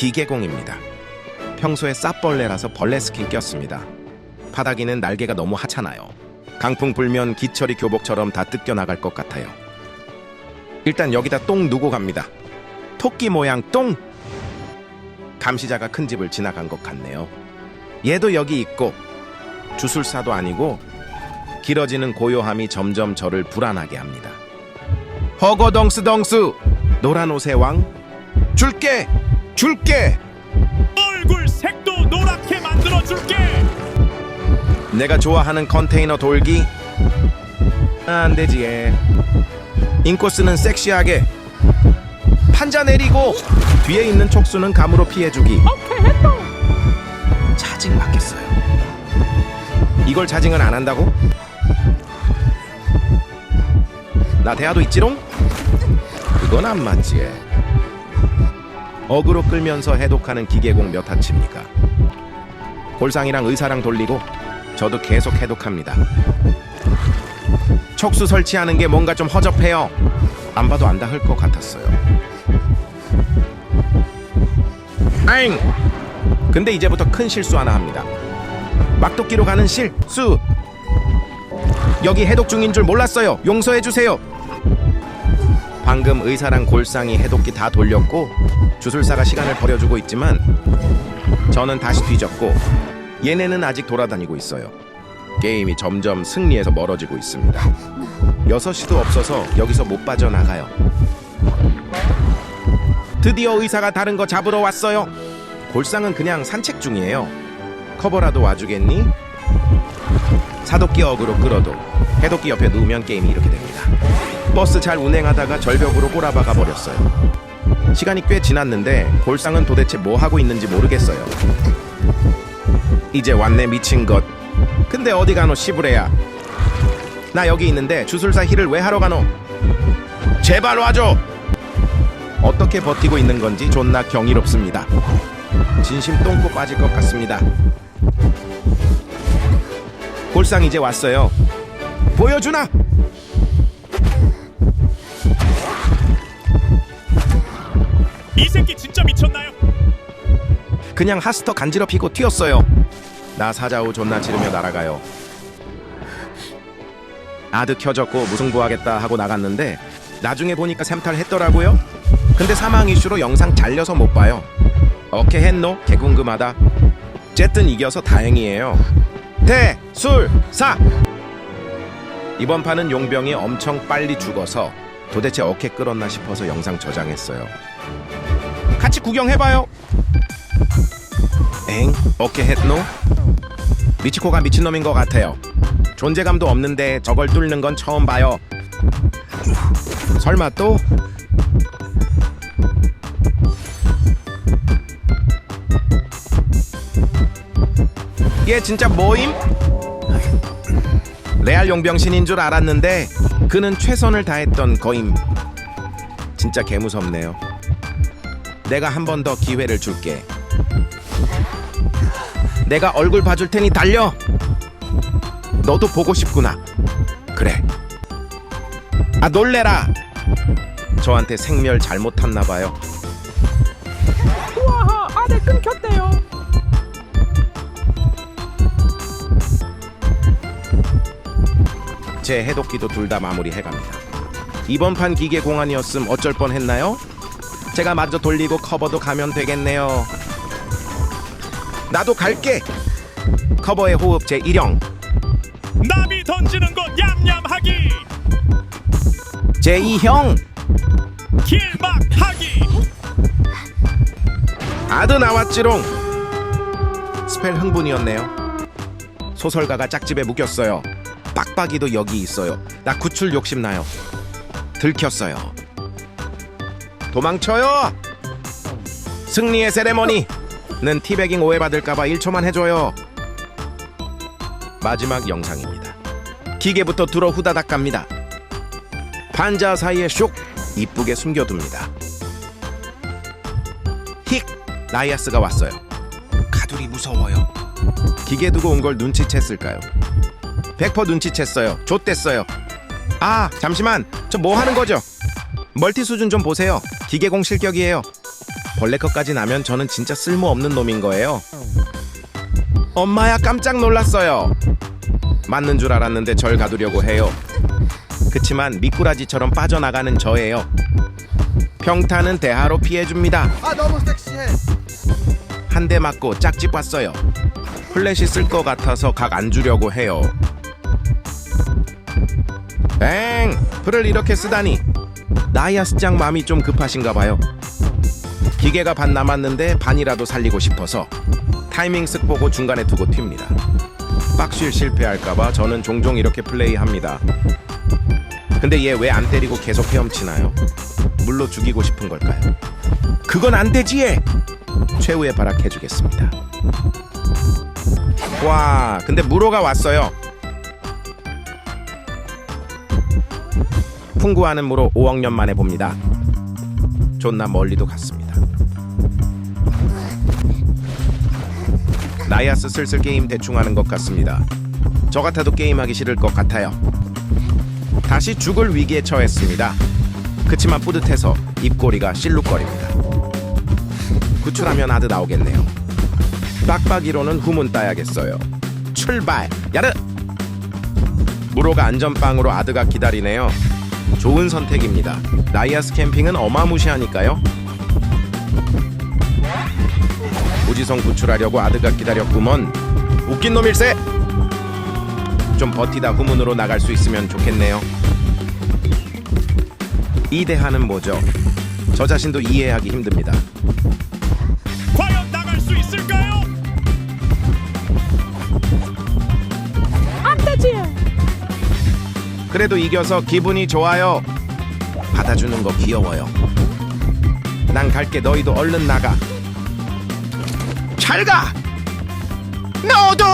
기계공입니다. 평소에 쌉벌레라서 벌레 스킨 꼈습니다. 파다기는 날개가 너무 하찮아요. 강풍 불면 기철이 교복처럼 다 뜯겨 나갈 것 같아요. 일단 여기다 똥 누고 갑니다. 토끼 모양 똥. 감시자가 큰 집을 지나간 것 같네요. 얘도 여기 있고 주술사도 아니고 길어지는 고요함이 점점 저를 불안하게 합니다. 허거덩스덩스 노란 옷의 왕 줄게 줄게 얼굴 색도 노랗게 만들어 줄게 내가 좋아하는 컨테이너 돌기 안 되지 얘. 인코스는 섹시하게 판자 내리고 뒤에 있는 촉수는 감으로 피해주기 차징 맞겠어요 이걸 차징을 안 한다고? 나 대화도 있지롱? 그건 안 맞지 얘. 어그로 끌면서 해독하는 기계공 몇 타치입니까? 골상이랑 의사랑 돌리고 저도 계속 해독합니다. 촉수 설치하는 게 뭔가 좀 허접해요. 안 봐도 안다 할 것 같았어요. 아잉! 근데 이제부터 큰 실수 하나 합니다. 막도끼로 가는 실수! 여기 해독 중인 줄 몰랐어요. 용서해 주세요. 방금 의사랑 골상이 해독기 다 돌렸고 주술사가 시간을 버려주고 있지만 저는 다시 뒤졌고 얘네는 아직 돌아다니고 있어요. 게임이 점점 승리에서 멀어지고 있습니다. 6시도 없어서 여기서 못 빠져나가요. 드디어 의사가 다른 거 잡으러 왔어요. 골상은 그냥 산책 중이에요. 커버라도 와주겠니? 사도끼 어그로 끌어도 해독기 옆에 누우면 게임이 이렇게 됩니다. 버스 잘 운행하다가 절벽으로 꼬라박아 버렸어요. 시간이 꽤 지났는데 골상은 도대체 뭐 하고 있는지 모르겠어요. 이제 왔네 미친 것. 근데 어디 가노 시부레야? 나 여기 있는데 주술사 힐을 왜 하러 가노? 제발 와줘. 어떻게 버티고 있는 건지 존나 경이롭습니다. 진심 똥꼬 빠질 것 같습니다. 골상 이제 왔어요. 보여주나? 이 새끼 진짜 미쳤나요? 그냥 하스터 간지럽히고 튀었어요. 나 사자우 존나 지르며 날아가요. 아드 켜졌고 무승부하겠다 하고 나갔는데 나중에 보니까 샘탈했더라고요. 근데 사망 이슈로 영상 잘려서 못 봐요. 어케 했노? 개궁금하다. 쨌든 이겨서 다행이에요. 대 술 사 이번 판은 용병이 엄청 빨리 죽어서 도대체 어케 끌었나 싶어서 영상 저장했어요. 같이 구경해봐요. 엥? 어깨 했노? 미치코가 미친놈인 것 같아요. 존재감도 없는데 저걸 뚫는 건 처음 봐요. 설마 또? 얘 진짜 뭐임? 레알 용병신인 줄 알았는데 그는 최선을 다했던 거임. 진짜 개무섭네요. 내가 한 번 더 기회를 줄게. 내가 얼굴 봐줄 테니 달려. 너도 보고 싶구나. 그래. 아 놀래라. 저한테 생멸 잘못했나 봐요. 우와하 아래 끊겼대요 제 해독기도 둘 다 마무리해갑니다. 이번 판 기계 공안이었음 어쩔 뻔했나요? 제가 마저 돌리고 커버도 가면 되겠네요. 나도 갈게. 커버의 호흡 제 1형, 나비 던지는 거 얌얌하기 제 2형. 길막하기 아드 나왔지롱. 스펠 흥분이었네요. 소설가가 짝집에 묵였어요. 빡빡이도 여기 있어요. 나 구출 욕심 나요. 들켰어요. 도망쳐요. 승리의 세레머니는 티베깅 오해받을까봐 1초만 해줘요. 마지막 영상입니다. 기계부터 들어 후다닥 갑니다. 판자 사이에 쇽 이쁘게 숨겨둡니다. 힉 라이아스가 왔어요. 가두리 무서워요. 기계 두고 온 걸 눈치챘을까요? 100% 눈치챘어요. 좆됐어요. 아 잠시만 저 뭐 하는 거죠? 멀티 수준 좀 보세요. 기계공 실격이에요. 벌레컷까지 나면 저는 진짜 쓸모없는 놈인 거예요. 엄마야 깜짝 놀랐어요. 맞는 줄 알았는데 절 가두려고 해요. 그치만 미꾸라지처럼 빠져나가는 저예요. 평타는 대하로 피해줍니다. 아 너무 섹시해. 한 대 맞고 짝집 왔어요. 플래시 쓸 것 같아서 각 안 주려고 해요. 엥! 풀을 이렇게 쓰다니. 나이아스짱 마음이 좀 급하신가 봐요. 기계가 반 남았는데 반이라도 살리고 싶어서 타이밍 쓱 보고 중간에 두고 튑니다. 빡실 실패할까봐 저는 종종 이렇게 플레이합니다. 근데 얘 왜 안 때리고 계속 헤엄치나요? 물로 죽이고 싶은 걸까요? 그건 안 되지 얘! 최후의 발악해주겠습니다. 와, 근데 무로가 왔어요. 풍부하는 무로 5억 년 만에 봅니다. 존나 멀리도 갔습니다. 나이아스 슬슬 게임 대충 하는 것 같습니다. 저 같아도 게임하기 싫을 것 같아요. 다시 죽을 위기에 처했습니다. 그치만 뿌듯해서 입꼬리가 실룩거립니다. 구출하면 아드 나오겠네요. 빡빡이로는 후문 따야겠어요. 출발! 야르! 무로가 안전빵으로 아드가 기다리네요. 좋은 선택입니다. 나이아스 캠핑은 어마무시하니까요. 무지성 구출하려고 아드가 기다렸구먼. 웃긴 놈일세! 좀 버티다 후문으로 나갈 수 있으면 좋겠네요. 이 대하는 뭐죠? 저 자신도 이해하기 힘듭니다. 과연 나갈 수 있을까요? 그래도 이겨서 기분이 좋아요. 받아주는 거 귀여워요. 난 갈게 너희도 얼른 나가. 잘 가. 너도